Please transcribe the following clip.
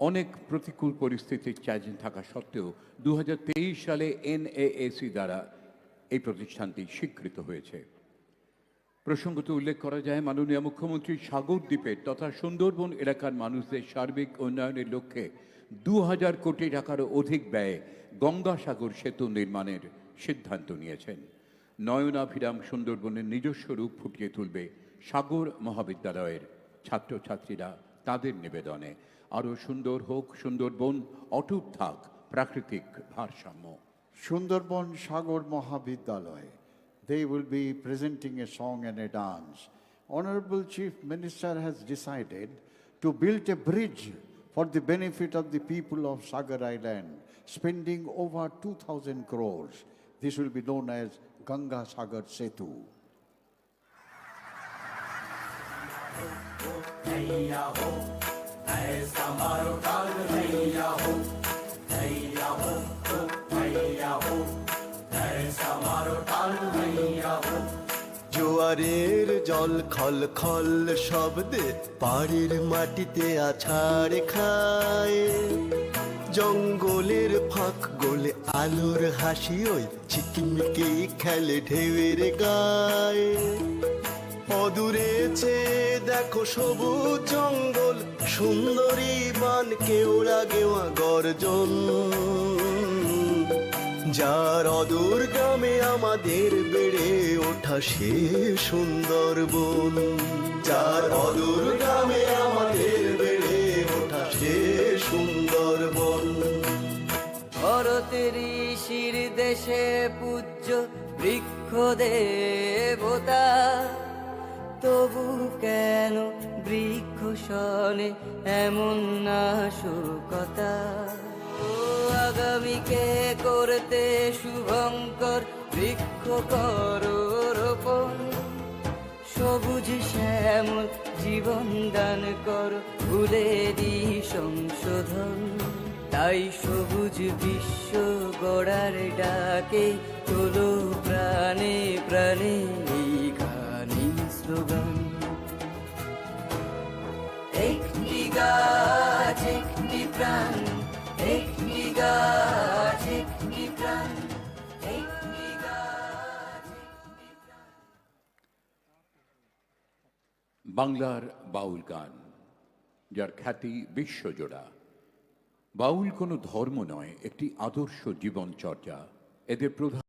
অনেক প্রতিকূল পরিস্থিতির চ্যালেঞ্জ থাকা সত্ত্বেও দু হাজার তেইশ সালে এনএএসি দ্বারা এই প্রতিষ্ঠানটি স্বীকৃত হয়েছে। প্রসঙ্গত উল্লেখ করা যায়, মাননীয় মুখ্যমন্ত্রী সাগর দ্বীপের তথা সুন্দরবন এলাকার মানুষদের সার্বিক উন্নয়নের লক্ষ্যে দু হাজার কোটি টাকারও অধিক ব্যয়ে গঙ্গাসাগর সেতু নির্মাণের সিদ্ধান্ত নিয়েছেন। নয়নাভিরাম সুন্দরবনের নিজস্ব রূপ ফুটিয়ে তুলবে সাগর মহাবিদ্যালয়ের ছাত্রছাত্রীরা। তাদের নিবেদনে আরও সুন্দর হোক সুন্দরবন অটুট থাক প্রাকৃতিক ভারসাম্য Sundarban Shagor Mahavidyalaya. They will be presenting a song and a dance. Honorable Chief Minister has decided to build a bridge for the benefit of the people of Sagar Island, spending over 2,000 crores. This will be known as Ganga Sagar Setu. জোয়ারের জল খল খল শব্দে পাড়ের মাটিতে আছাড় খায়। জঙ্গলের ফাঁক গোলে আলোর হাসি ওই চিকিমিকি খেলে ঢেউয়ের গায়ে। অদূরে চেয়ে দেখো সবুজ জঙ্গল, সুন্দরী বান কেওড়া গেওয়া গর্জন। যার অদূর গ্রামে আমাদের বেড়ে ওঠা সে সুন্দর সুন্দরবন। যার অদূর গ্রামে আমাদের বেড়ে ওঠা সে সুন্দর সুন্দরবন। ভারতের ঋষির দেশে পূজ্য বৃক্ষ দেবতা তবু কেন বৃক্ষ শনে এমন না নাশকতা? ও আগামীকে করতে শুভঙ্কর বৃক্ষ করো রোপণ সবুজ শ্যামল জীবন দান কর ভুলেরই সংশোধন। তাই সবুজ বিশ্ব গড়ার ডাকে তোলো প্রাণে প্রাণে গানি একটি গাছ একটি প্রাণ একটি গাছ একটি প্রাণ। বাংলার বাউল গান, যার খ্যাতি বিশ্বজোড়া। বাউল কোনো ধর্ম নয়, একটি আদর্শ জীবনচর্যা। এদের প্রধান